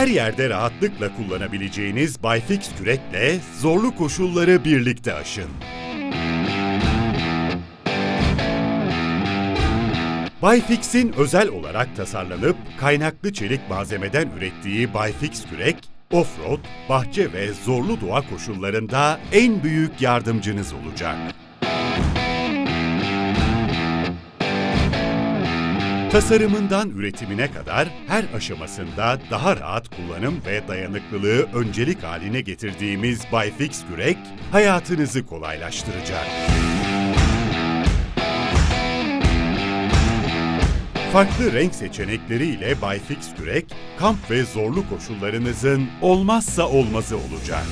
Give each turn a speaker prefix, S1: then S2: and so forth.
S1: Her yerde rahatlıkla kullanabileceğiniz Bayfix kürekle zorlu koşulları birlikte aşın. Bayfix'in özel olarak tasarlanıp kaynaklı çelik malzemeden ürettiği Bayfix kürek, offroad, bahçe ve zorlu doğa koşullarında en büyük yardımcınız olacak. Tasarımından üretimine kadar her aşamasında daha rahat kullanım ve dayanıklılığı öncelik haline getirdiğimiz Bayfix kürek hayatınızı kolaylaştıracak. Farklı renk seçenekleriyle Bayfix kürek, kamp ve zorlu koşullarınızın olmazsa olmazı olacak.